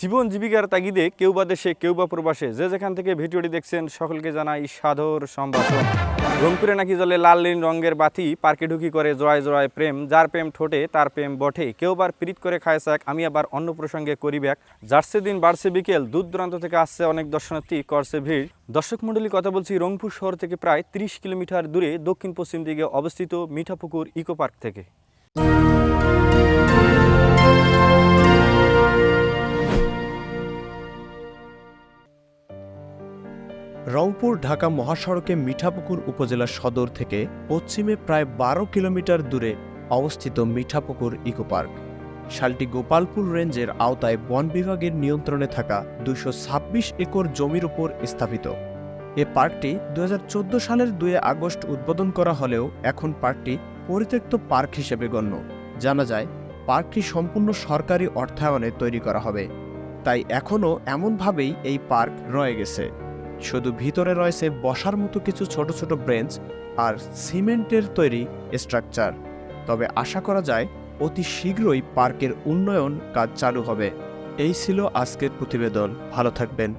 জীবন জীবিকার তাগিদে কেউ বা দেশে, কেউ বা প্রবাসে, যে যেখান থেকে ভিডিওটি দেখছেন, সকলকে জানাই সাধর সম্ভাষণ। রংপুরে নাকি জলে লাল নীল রঙের বাতি, পার্কে ঢুকি করে জয় জয় প্রেম, যার প্রেম ঠোঁটে, তার প্রেম বটে। কেউ বার প্রীত করে খায় শাক, আমি আবার অন্য প্রসঙ্গে করি ব্যাক যাচ্ছে দিন, বাড়ছে বিকেল, দূর দূরান্ত থেকে আসছে অনেক দর্শনার্থী, করছে ভিড়। দর্শক মণ্ডলী কথা বলছি রংপুর শহর থেকে প্রায় তিরিশ কিলোমিটার দূরে, দক্ষিণ পশ্চিম দিকে অবস্থিত মিঠাপুকুর ইকো পার্ক থেকে। রংপুর ঢাকা মহাসড়কে মিঠাপুকুর উপজেলা সদর থেকে পশ্চিমে প্রায় বারো কিলোমিটার দূরে অবস্থিত মিঠাপুকুর ইকো পার্ক। শালটি গোপালপুর রেঞ্জের আওতায় বন বিভাগের নিয়ন্ত্রণে থাকা দুশো একর জমির উপর স্থাপিত। এ পার্কটি দু হাজার চোদ্দ সালের দুই আগস্ট উদ্বোধন করা হলেও এখন পার্কটি পরিত্যক্ত পার্ক হিসেবে গণ্য। জানা যায়, পার্কটি সম্পূর্ণ সরকারি অর্থায়নে তৈরি করা হবে। তাই এখনও এমনভাবেই এই পার্ক রয়ে গেছে। শুধু ভিতরে রয়েছে বসার মতো কিছু ছোট ছোট ব্রেঞ্চ আর সিমেন্টের তৈরি স্ট্রাকচার। তবে আশা করা যায়, অতি শীঘ্রই পার্কের উন্নয়ন কাজ চালু হবে। এই ছিল আজকের প্রতিবেদন। ভালো থাকবেন।